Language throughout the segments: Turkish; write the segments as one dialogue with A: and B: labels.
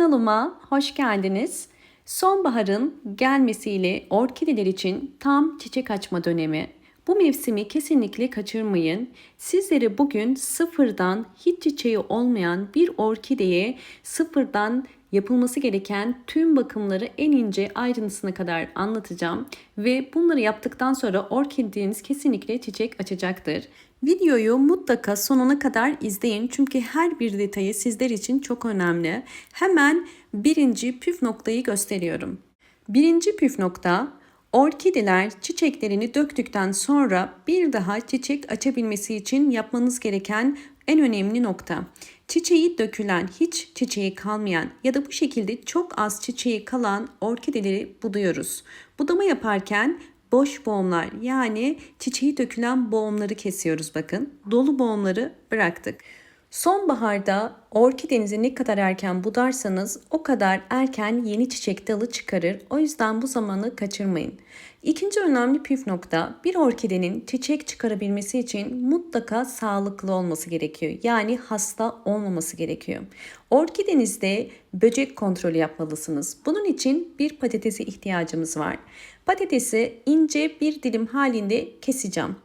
A: Kanalıma hoş geldiniz. Sonbaharın gelmesiyle orkideler için tam çiçek açma dönemi. Bu mevsimi kesinlikle kaçırmayın. Sizlere bugün sıfırdan hiç çiçeği olmayan bir orkideye sıfırdan yapılması gereken tüm bakımları en ince ayrıntısına kadar anlatacağım ve bunları yaptıktan sonra orkideniz kesinlikle çiçek açacaktır. Videoyu mutlaka sonuna kadar izleyin çünkü her bir detayı sizler için çok önemli. Hemen birinci püf noktayı gösteriyorum. Birinci püf nokta Orkideler çiçeklerini döktükten sonra bir daha çiçek açabilmesi için yapmanız gereken en önemli nokta. Çiçeği dökülen, hiç çiçeği kalmayan ya da bu şekilde çok az çiçeği kalan orkideleri buduyoruz. Budama yaparken boş boğumlar yani çiçeği dökülen boğumları kesiyoruz bakın. Dolu boğumları bıraktık. Sonbaharda orkidenizi ne kadar erken budarsanız o kadar erken yeni çiçek dalı çıkarır. O yüzden bu zamanı kaçırmayın. İkinci önemli püf nokta bir orkidenin çiçek çıkarabilmesi için mutlaka sağlıklı olması gerekiyor. Yani hasta olmaması gerekiyor. Orkidenizde böcek kontrolü yapmalısınız. Bunun için bir patatese ihtiyacımız var. Patatesi ince bir dilim halinde keseceğim.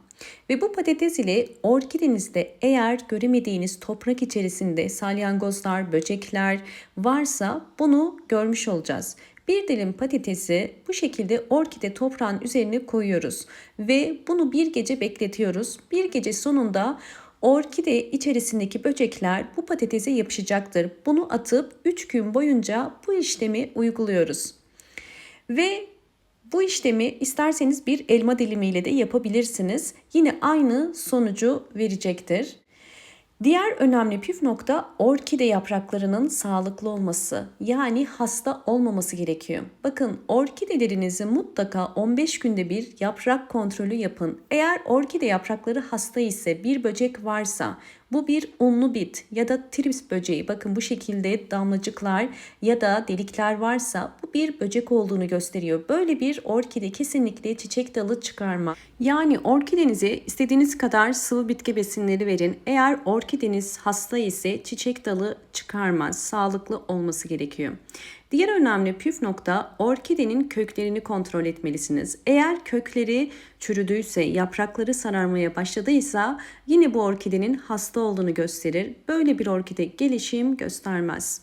A: Ve bu patates ile orkidenizde eğer göremediğiniz toprak içerisinde salyangozlar, böcekler varsa bunu görmüş olacağız. Bir dilim patatesi bu şekilde orkide toprağın üzerine koyuyoruz ve bunu bir gece bekletiyoruz. Bir gece sonunda orkide içerisindeki böcekler bu patatese yapışacaktır. Bunu atıp 3 gün boyunca bu işlemi uyguluyoruz. Ve bu işlemi isterseniz bir elma dilimiyle de yapabilirsiniz. Yine aynı sonucu verecektir. Diğer önemli püf nokta orkide yapraklarının sağlıklı olması. Yani hasta olmaması gerekiyor. Bakın orkidelerinizi mutlaka 15 günde bir yaprak kontrolü yapın. Eğer orkide yaprakları hasta ise bir böcek varsa bu bir unlu bit ya da trips böceği. Bakın bu şekilde damlacıklar ya da delikler varsa bu bir böcek olduğunu gösteriyor. Böyle bir orkide kesinlikle çiçek dalı çıkarma. Yani orkidenize istediğiniz kadar sıvı bitki besinleri verin. Eğer orkideniz hasta ise çiçek dalı çıkarmaz. Sağlıklı olması gerekiyor. Diğer önemli püf nokta orkidenin köklerini kontrol etmelisiniz. Eğer kökleri çürüdüyse, yaprakları sararmaya başladıysa yine bu orkidenin hasta olduğunu gösterir. Böyle bir orkide gelişim göstermez.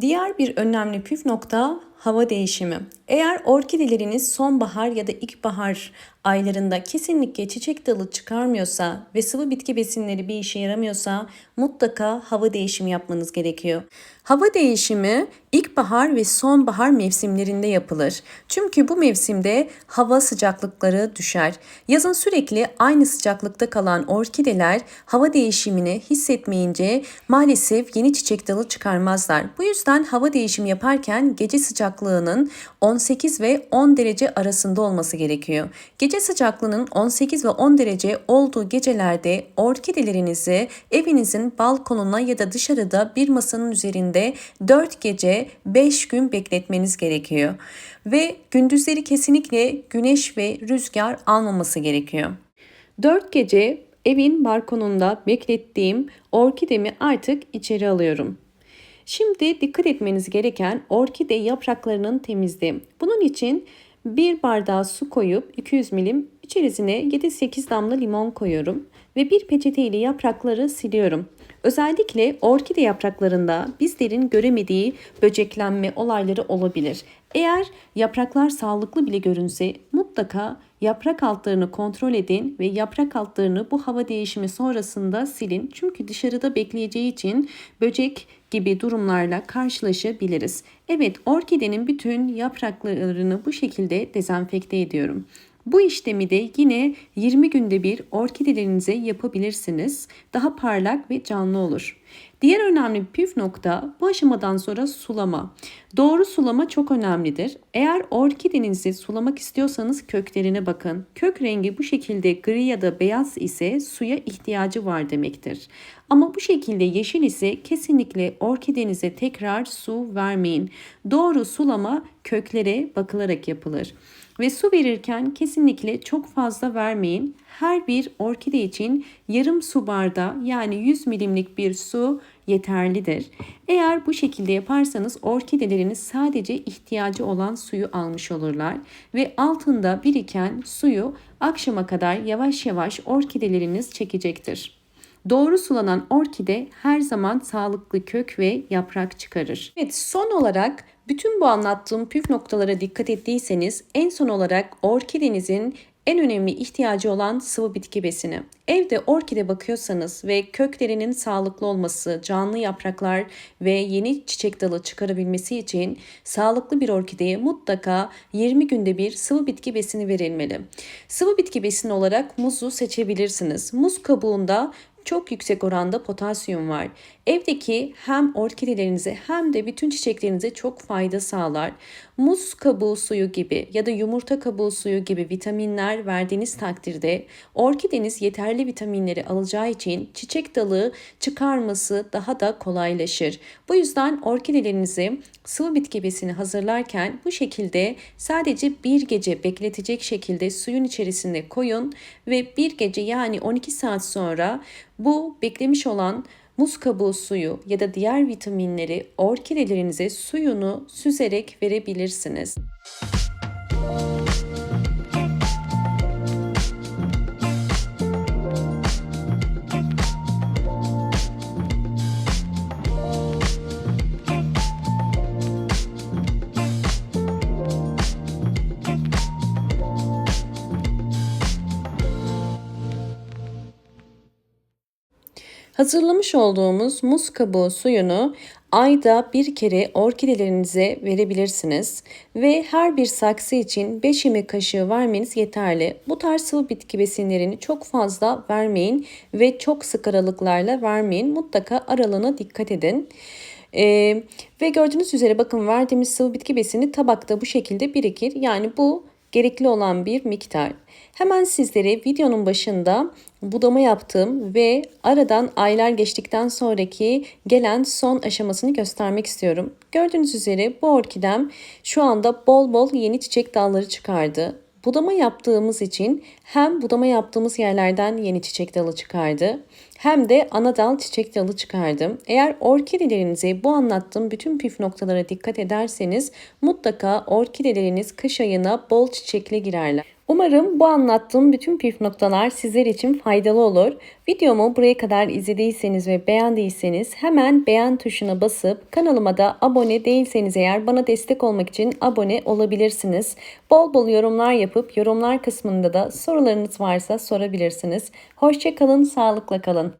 A: Diğer bir önemli püf nokta hava değişimi. Eğer orkideleriniz sonbahar ya da ilkbahar aylarında kesinlikle çiçek dalı çıkarmıyorsa ve sıvı bitki besinleri bir işe yaramıyorsa mutlaka hava değişimi yapmanız gerekiyor. Hava değişimi ilkbahar ve sonbahar mevsimlerinde yapılır. Çünkü bu mevsimde hava sıcaklıkları düşer. Yazın sürekli aynı sıcaklıkta kalan orkideler hava değişimini hissetmeyince maalesef yeni çiçek dalı çıkarmazlar. Bu yüzden hava değişimi yaparken gece sıcaklığının 18 ve 10 derece arasında olması gerekiyor. Gece sıcaklığının 18 ve 10 derece olduğu gecelerde orkidelerinizi evinizin balkonuna ya da dışarıda bir masanın üzerinde 4 gece 5 gün bekletmeniz gerekiyor. Ve gündüzleri kesinlikle güneş ve rüzgar almaması gerekiyor. 4 gece evin balkonunda beklettiğim orkidemi artık içeri alıyorum. Şimdi dikkat etmeniz gereken orkide yapraklarının temizliği. Bunun için bir bardağı su koyup 200 milim içerisine 7-8 damla limon koyuyorum ve bir peçete ile yaprakları siliyorum. Özellikle orkide yapraklarında bizlerin göremediği böceklenme olayları olabilir. Eğer yapraklar sağlıklı bile görünse mutlaka yaprak altlarını kontrol edin ve yaprak altlarını bu hava değişimi sonrasında silin. Çünkü dışarıda bekleyeceği için böcek gibi durumlarla karşılaşabiliriz. Evet orkidenin bütün yapraklarını bu şekilde dezenfekte ediyorum. Bu işlemi de yine 20 günde bir orkidelerinize yapabilirsiniz. Daha parlak ve canlı olur. Diğer önemli bir püf nokta bu aşamadan sonra sulama. Doğru sulama çok önemlidir. Eğer orkidenizi sulamak istiyorsanız köklerine bakın. Kök rengi bu şekilde gri ya da beyaz ise suya ihtiyacı var demektir. Ama bu şekilde yeşil ise kesinlikle orkidenize tekrar su vermeyin. Doğru sulama köklere bakılarak yapılır. Ve su verirken kesinlikle çok fazla vermeyin. Her bir orkide için yarım su bardağı yani 100 milimlik bir su yeterlidir. Eğer bu şekilde yaparsanız orkideleriniz sadece ihtiyacı olan suyu almış olurlar ve altında biriken suyu akşama kadar yavaş yavaş orkideleriniz çekecektir. Doğru sulanan orkide her zaman sağlıklı kök ve yaprak çıkarır. Evet son olarak bütün bu anlattığım püf noktalara dikkat ettiyseniz en son olarak orkidenizin en önemli ihtiyacı olan sıvı bitki besini. Evde orkide bakıyorsanız ve köklerinin sağlıklı olması, canlı yapraklar ve yeni çiçek dalı çıkarabilmesi için sağlıklı bir orkideye mutlaka 20 günde bir sıvı bitki besini verilmeli. Sıvı bitki besini olarak muzu seçebilirsiniz. Muz kabuğunda çok yüksek oranda potasyum var. Evdeki hem orkidelerinize hem de bütün çiçeklerinize çok fayda sağlar. Muz kabuğu suyu gibi ya da yumurta kabuğu suyu gibi vitaminler verdiğiniz takdirde orkideniz yeterli vitaminleri alacağı için çiçek dalı çıkarması daha da kolaylaşır. Bu yüzden orkidelerinizi sıvı bitki besini hazırlarken bu şekilde sadece bir gece bekletecek şekilde suyun içerisinde koyun ve bir gece yani 12 saat sonra bu beklemiş olan muz kabuğu suyu ya da diğer vitaminleri orkidelerinize suyunu süzerek verebilirsiniz. Hazırlamış olduğumuz muz kabuğu suyunu ayda bir kere orkidelerinize verebilirsiniz ve her bir saksı için 5 yemek kaşığı vermeniz yeterli. Bu tarz sıvı bitki besinlerini çok fazla vermeyin ve çok sık aralıklarla vermeyin. Mutlaka aralığına dikkat edin. Ee, ve gördüğünüz üzere bakın verdiğimiz sıvı bitki besini tabakta bu şekilde birikir. Yani bu gerekli olan bir miktar. Hemen sizlere videonun başında budama yaptığım ve aradan aylar geçtikten sonraki gelen son aşamasını göstermek istiyorum. Gördüğünüz üzere bu orkidem şu anda bol bol yeni çiçek dalları çıkardı. Budama yaptığımız için hem budama yaptığımız yerlerden yeni çiçek dalı çıkardı hem de ana dal çiçek dalı çıkardım. Eğer orkidelerinize bu anlattığım bütün püf noktalara dikkat ederseniz mutlaka orkideleriniz kış ayına bol çiçekle girerler. Umarım bu anlattığım bütün püf noktalar sizler için faydalı olur. Videomu buraya kadar izlediyseniz ve beğendiyseniz hemen beğen tuşuna basıp kanalıma da abone değilseniz eğer bana destek olmak için abone olabilirsiniz. Bol bol yorumlar yapıp yorumlar kısmında da sorularınız varsa sorabilirsiniz. Hoşçakalın, sağlıkla kalın.